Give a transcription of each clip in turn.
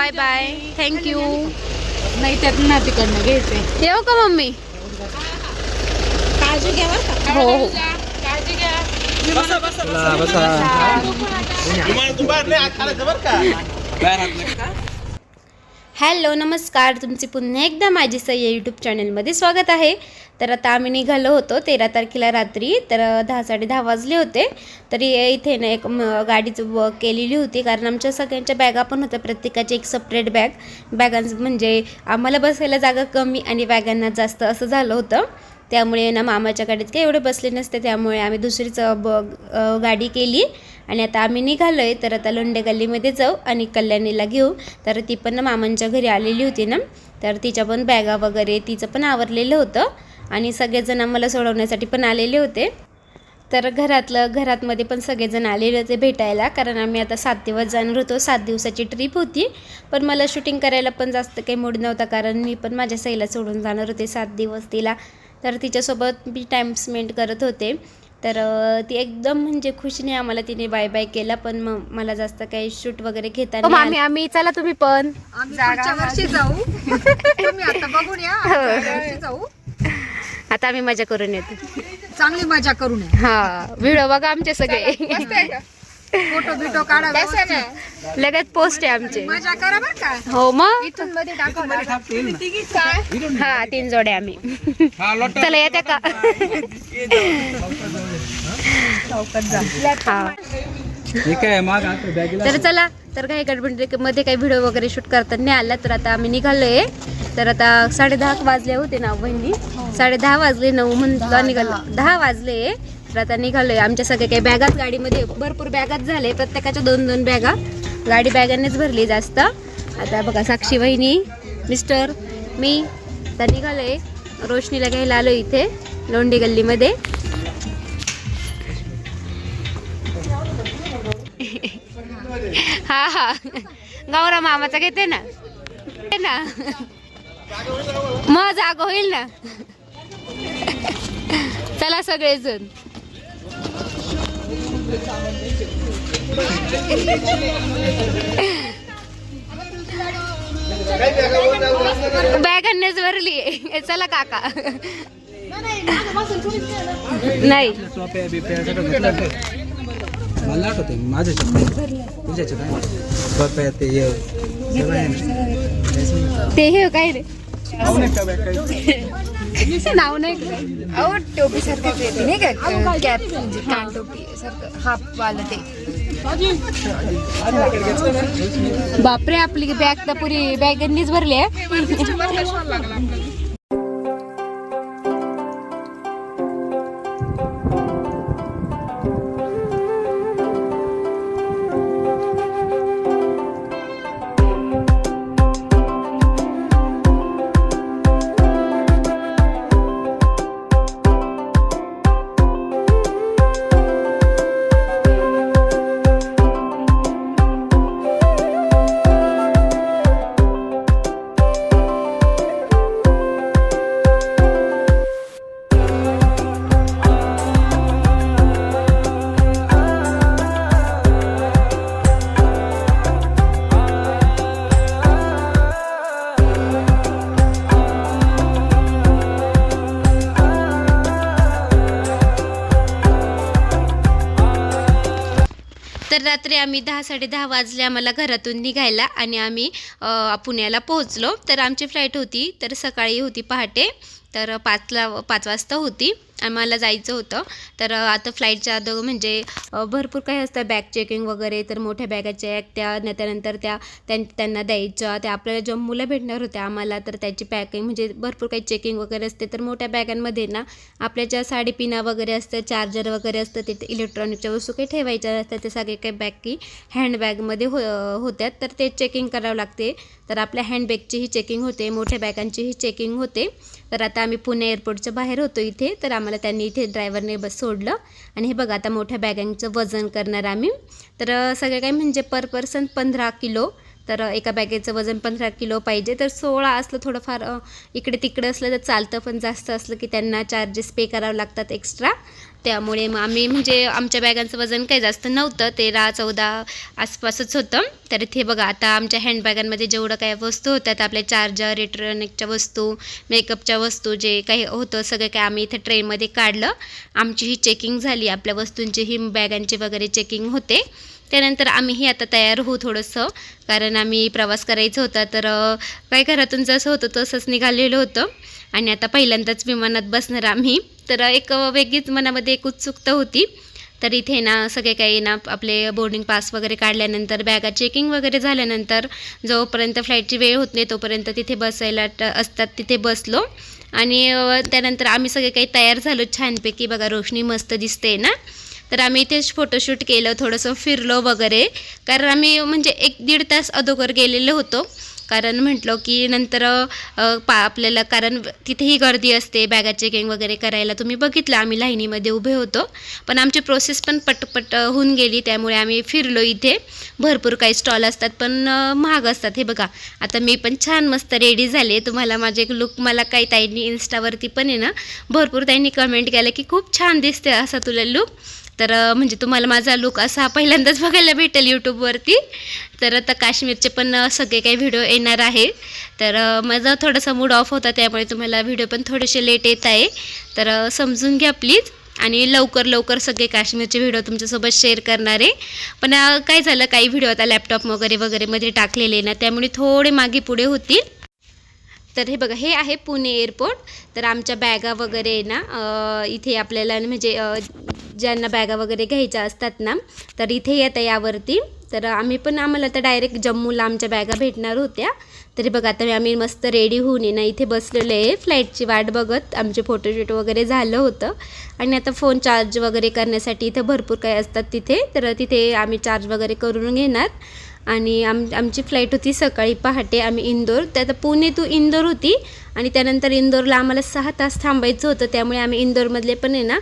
Bye bye thank you नाही त्यात ना तिकडनं घ्यायचंय. येऊ का मम्मी? काळजी घ्या बरं का. हो हो. काळजी घ्या. हॅलो नमस्कार. तुमचे पुन्हा एकदा माझी सई यूट्यूब चॅनलमध्ये स्वागत आहे. तर आता आम्ही निघालो होतो तेरा तारखेला रात्री. तर दहा साडे दहा वाजले होते. तरी इथे ना एक गाडीच गाडीचं केलेली होती. कारण आमच्या सगळ्यांच्या बॅगा पण होत्या. प्रत्येकाची एक सपरेट बॅग बॅगांचं म्हणजे आम्हाला बसायला जागा कमी आणि बॅगांना जास्त असं झालं होतं. त्यामुळे ना मामाच्या गाडीत काही एवढे बसले नसते. त्यामुळे आम्ही दुसरीच ब गाडी केली. आणि आता आम्ही निघालो आहे तर आता लोंडे गल्लीमध्ये जाऊ आणि कल्याणीला घेऊ. तर ती पण मामांच्या घरी आलेली होती ना? तर तिच्या पण बॅगा वगैरे तिचं पण आवरलेलं होतं. आणि सगळेजण आम्हाला सोडवण्यासाठी पण आलेले होते. तर घरातलं घरातमध्ये पण सगळेजण आलेले होते भेटायला. कारण आम्ही आता सात दिवस जाणार होतो. सात दिवसाची ट्रिप होती. पण मला शूटिंग करायला पण जास्त काही मूड नव्हता. कारण मी पण माझ्या सईला सोडून जाणार होते सात दिवस तिला. तर तिच्यासोबत मी टाईम स्पेंड करत होते. तर ती एकदम म्हणजे खुशीने आम्हाला तिने बाय बाय केला पण मग मला जास्त काही शूट वगैरे घेता नाही. आलं. आम्ही चला तुम्ही पण. आम्ही पुढच्या वर्षी जाऊ. तुम्ही आता बघून या आम्ही पुढच्या वर्षी जाऊ. आता आम्ही मजा करून येतो. चांगली मजा करून हा व्हिडिओ बघा आमचे सगळे. फोटो बिटो काढा व्यवस्थित. लगेच पोस्ट आहे आमचे. मजा करा बरं का? हो मग? इथून मध्ये टाका हा तीन जोडे आम्ही. चला येते का हा ठीक आहे मग आता बॅगेला तर चला तर काही गडबडमध्ये काही व्हिडिओ वगैरे शूट करता नाही आला तर आता आम्ही निघालोय. तर आता साडे दहा वाजले होते ना बहिणी साडे दहा वाजले नऊ म्हणतो निघालो. दहा. वाजले. तर आता निघालोय. आमच्या सगळ्या काही बॅगाच गाडीमध्ये भरपूर बॅगाच झाले. प्रत्येकाच्या दोन दोन बॅगा. गाडी बॅगांनीच भरली जास्त. आता बघा साक्षी वहिनी मिस्टर मी. आता निघालोय. रोशनीला घ्यायला आलो इथे लोंढी गल्लीमध्ये. हा हा. गौरा मामाचा घेते ना. ना. मग जाग होईल ना. चला सगळेजण. बॅगांनीच भरली. चला काका. नाही टोप्या बिप्या सगळं घेतलं का? मला आठवते माझ्या तुझ्याच्या काय ते हे. ते हे काय रे? नाव नाही अहो टोपी सारखं येते नाही का? कॅप म्हणजे कान टोपी सारखं हाफ वाला ते. बापरे आपली बॅग तर पुरी बॅगांनीच भरली आहे. तर रात्री आम्ही दहा साडे दहा वाजले आम्हाला घरातून निघायला आणि आम्ही पुण्याला पोहोचलो. तर आमची फ्लाईट होती तर सकाळी होती पहाटे तर पाचला पाच वाजता होती. आम्हाला जायचं होतं. तर आता फ्लाईटच्या अगोदर म्हणजे भरपूर काही असतं. बॅग चेकिंग वगैरे तर मोठ्या बॅगा चेक त्या न त्यानंतर त्या त्यां त्यांना द्यायच्या. त्या आपल्याला जम्मूला भेटणार होत्या आम्हाला तर त्याची पॅकिंग म्हणजे भरपूर काही चेकिंग वगैरे असते. तर मोठ्या बॅगांमध्ये ना आपल्या ज्या साडी पिना वगैरे असतं चार्जर वगैरे असतं तिथे इलेक्ट्रॉनिकच्या वस्तू काही ठेवायच्या असतात. ते सगळे काही बॅग की हँडबॅगमध्ये हो होत्यात. तर ते चेकिंग करावं लागते. तर आपल्या हँडबॅगचीही चेकिंग होते मोठ्या बॅगांचीही चेकिंग होते. तर आता आम्ही पुणे एअरपोर्टच्या बाहेर होतो इथे. तर आम्हाला त्यांनी इथे ड्रायव्हरने बस सोडलं. आणि हे बघा आता मोठ्या बॅगांचं वजन करणार आम्ही. तर सगळं काही म्हणजे पर पर्सन पंधरा किलो. तर एका बॅगेचं वजन पंधरा किलो पाहिजे. तर सोळा असलं थोडंफार इकडे तिकडे असलं तर चालतं पण जास्त असलं की त्यांना चार्जेस पे करावं लागतात एक्स्ट्रा त्यामुळे मग आम्ही म्हणजे आमच्या बॅगांचं वजन काही जास्त नव्हतं तेरा चौदा आसपासच होतं. तर इथे बघा आता आमच्या हँडबॅगांमध्ये जेवढं काही वस्तू होत्यात आपल्या चार्जर इलेक्ट्रॉनिकच्या वस्तू मेकअपच्या वस्तू जे काही होतं सगळं काय आम्ही इथे ट्रेनमध्ये काढलं. आमची ही चेकिंग झाली आपल्या वस्तूंची ही बॅगांची वगैरे चेकिंग होते. त्यानंतर आम्हीही आता तयार होऊ थोडंसं. कारण आम्ही प्रवास करायचं होता तर काय घरातून जसं होतं तसंच निघालेलं होतं. आणि आता पहिल्यांदाच विमानात बसणार आम्ही. तर एक वेगळीच मनामध्ये एक उत्सुकता होती. तर इथे ना सगळे काही ना आपले बोर्डिंग पास वगैरे काढल्यानंतर बॅगा चेकिंग वगैरे झाल्यानंतर जोपर्यंत फ्लाईटची वेळ होत नाही तोपर्यंत तिथे बसायला असतात तिथे बसलो. आणि त्यानंतर आम्ही सगळे काही तयार झालो छानपैकी. बघा रोशनी मस्त दिसते ना? तर आम्ही इथेच फोटोशूट केलं थोडंसं फिरलो वगैरे. कारण आम्ही म्हणजे एक दीड तास अगोदर गेलेलो होतो. कारण म्हटलं की नंतर पा आपल्याला कारण तिथेही गर्दी असते बॅगा चेकिंग वगैरे करायला. तुम्ही बघितलं आम्ही लाईनीमध्ये उभे होतो. पण आमची प्रोसेस पण पटपट होऊन गेली. त्यामुळे आम्ही फिरलो इथे. भरपूर काही स्टॉल असतात पण महाग असतात. हे बघा आता मी पण छान मस्त रेडी झाले. तुम्हाला माझे लुक मला काही ताईंनी इन्स्टावरती पण आहे ना भरपूर ताईंनी कमेंट केलं की खूप छान दिसते असा तुला लुक तर म्हणजे तुम्हाला माझा लुक असा पहिल्यांदाच बघायला भेटेल यूट्यूबवरती तर आता काश्मीरचे पण सगळे काही व्हिडिओ येणार आहे. तर माझा थोडासा मूड ऑफ होता त्यामुळे तुम्हाला व्हिडिओ पण थोडेसे लेट येत आहे. तर समजून घ्या प्लीज आणि लवकर लवकर सगळे काश्मीरचे व्हिडिओ तुमच्यासोबत शेअर करणार आहे. पण काय झालं काही व्हिडिओ आता लॅपटॉप वगैरे वगैरेमध्ये टाकलेले ना त्यामुळे थोडे मागे पुढे होतील. तर हे बघा हे आहे पुणे एअरपोर्ट तर आमच्या बॅगा वगैरे ना इथे आपल्याला म्हणजे ज्यांना बॅगा वगैरे घ्यायच्या असतात ना तर इथे येतं यावरती. तर आम्ही पण आम्हाला तर डायरेक्ट जम्मूला आमच्या बॅगा भेटणार होत्या. तरी बघा आता आम्ही मस्त रेडी होऊन आहे ना इथे बसलेलो आहे. फ्लाईटची वाट बघत आमचे फोटोशूट वगैरे झालं होतं. आणि आता फोन चार्ज वगैरे करण्यासाठी इथं भरपूर काही असतात तिथे. तर तिथे आम्ही चार्ज वगैरे करून घेणार. आणि आम आमची फ्लाईट होती सकाळी पहाटे आम्ही इंदोर. त्यात आता पुणे टू इंदोर होती आणि त्यानंतर इंदोरला आम्हाला सहा तास थांबायचं होतं. त्यामुळे आम्ही इंदोरमधले पण आहे ना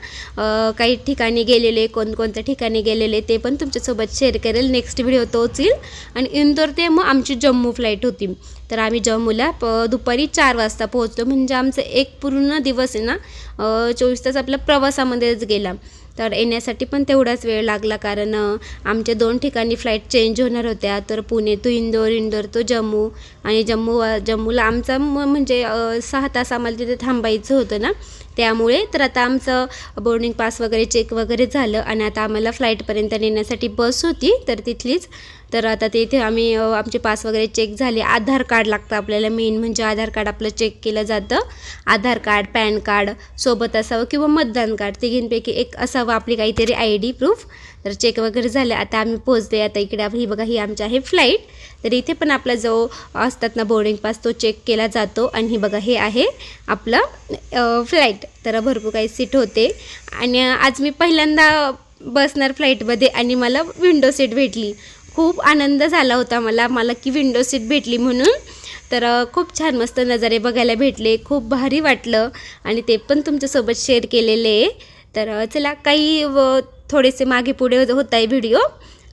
काही ठिकाणी गेलेले कोणकोणत्या ठिकाणी गेलेले ते पण तुमच्यासोबत शेअर करेल. नेक्स्ट व्हिडिओ तोच येईल. आणि इंदोर ते मग आमची जम्मू फ्लाईट होती. तर आम्ही जम्मूला प दुपारी चार वाजता पोहोचलो. म्हणजे आमचं एक पूर्ण दिवस आहे ना चोवीस तास आपला प्रवासामध्येच गेला. तर येण्यासाठी पण तेवढाच वेळ लागला. कारण आमच्या दोन ठिकाणी फ्लाईट चेंज होणार होत्या. तर पुणे तो इंदोर इंदोर तो जम्मू. आणि जम्मू जम्मूला आमचा म्हणजे सहा तास आम्हाला तिथे थांबायचं होतं ना. त्यामुळे तर आता आमचं बोर्डिंग पास वगैरे चेक वगैरे झालं आणि आता आम्हाला फ्लाईटपर्यंत नेण्यासाठी बस होती. तर तिथलीच. तर आता ते इथे आम्ही आमचे पास वगैरे चेक झाले. आधार कार्ड लागतं आपल्याला मेन म्हणजे आधार कार्ड आपलं चेक केलं जातं. आधार कार्ड पॅन कार्ड सोबत असावं किंवा मतदान कार्ड तिघींपैकी एक असावं आपली काहीतरी आय डी प्रूफ तर चेक वगैरे झाले. आता आम्ही पोहोचते आता इकडे ही बघा ही आमची आहे फ्लाईट तर इथे पण आपला जो असतात ना बोर्डिंग पास तो चेक केला जातो. आणि ही बघा हे आहे आपलं फ्लाईट तर भरपूर काही सीट होते. आणि आज मी पहिल्यांदा बसणार फ्लाईटमध्ये आणि मला विंडो सीट भेटली. खूप आनंद झाला होता मला. मला की विंडो सीट भेटली म्हणून. तर खूप छान मस्त नजारे बघायला भेटले. खूप भारी वाटलं. आणि ते पण तुमच्यासोबत शेअर केलेले. आहे तर चला काही व थोडेसे मागे पुढे होत आहे व्हिडिओ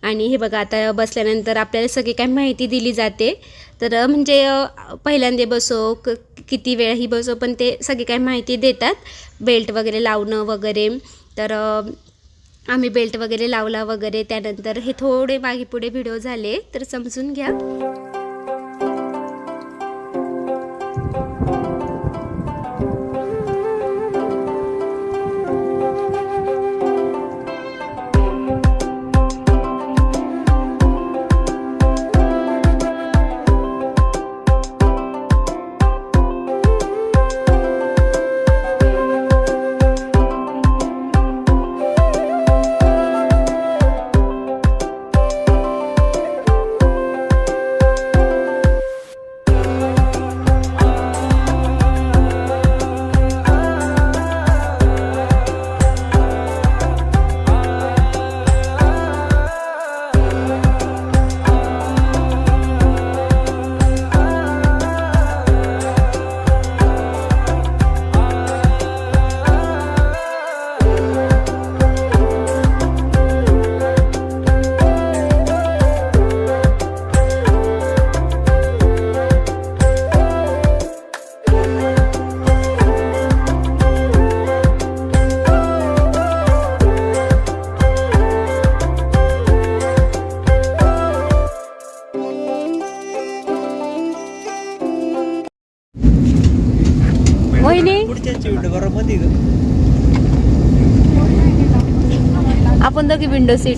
आणि हे बघा आता बसल्यानंतर आपल्याला सगळी काही माहिती दिली जाते. तर म्हणजे पहिल्यांदा बसो क किती वेळ ही बसो पण ते सगळी काही माहिती देतात. बेल्ट वगैरे लावणं वगैरे. तर आम्ही बेल्ट वगैरे लावला वगैरे. त्यानंतर हे थोडे मागे पुढे व्हिडिओ झाले. तर समजून घ्या. आपण दोघी विंडो सीट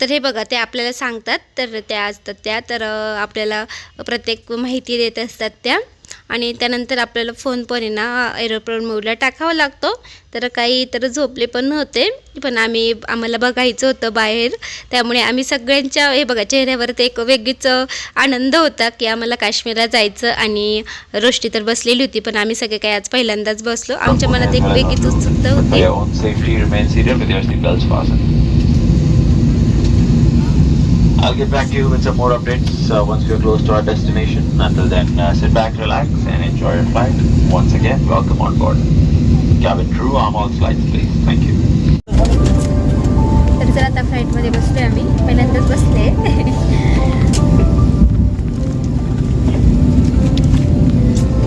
तर हे बघा ते आपल्याला सांगतात तर त्या असतात त्या तर आपल्याला प्रत्येक माहिती देत असतात त्या. आणि त्यानंतर आपल्याला फोन पण आहे ना एरोप्लेन मोडला टाकावा लागतो. तर काही तर झोपले पण नव्हते. पण आम्ही आम्हाला बघायचं होतं बाहेर. त्यामुळे आम्ही सगळ्यांच्या हे बघा चेहऱ्यावर ते एक वेगळीच आनंद होता की आम्हाला काश्मीरला जायचं आणि रोष्टी तर बसलेली होती. पण आम्ही सगळे काही आज पहिल्यांदाच बसलो. आमच्या मनात एक वेगळीच उत्सुकता होती. I'll get back to you with some more updates uh, once we're close to our destination. Until then, uh, sit back, relax, and enjoy your flight. Once again, welcome on board. Cabin crew, arm all flights, please. Thank you. तर जर आता फ्लाईटमध्ये बसलोय आम्ही पहिल्यांदाच बसले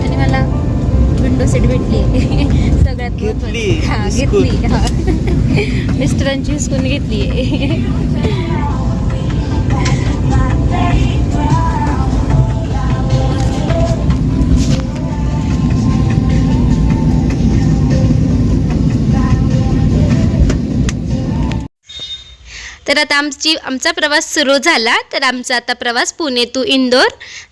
आणि मला विंडो सीट भेटली सगळ्यात घेतली, महत्त्वाचं. हा हिसकून. घेतली हा मिस्टरांची हिसकून घेतली तर आता आमची आमचा प्रवास सुरू झाला. तर आमचा आता प्रवास पुणे टू इंदोर.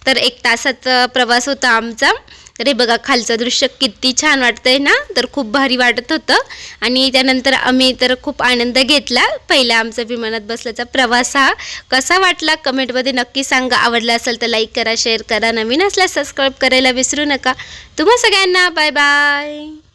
तर एक तासाचा प्रवास होता आमचा. तर हे बघा खालचं दृश्य किती छान वाटतंय ना? तर खूप भारी वाटत होतं. आणि त्यानंतर आम्ही तर खूप आनंद घेतला. पहिला आमचा विमानात बसल्याचा प्रवास हा कसा वाटला? कमेंटमध्ये नक्की सांगा. आवडला असेल तर लाईक करा शेअर करा. नवीन असल्यास सबस्क्राईब करायला विसरू नका. तुम्हा सगळ्यांना बाय बाय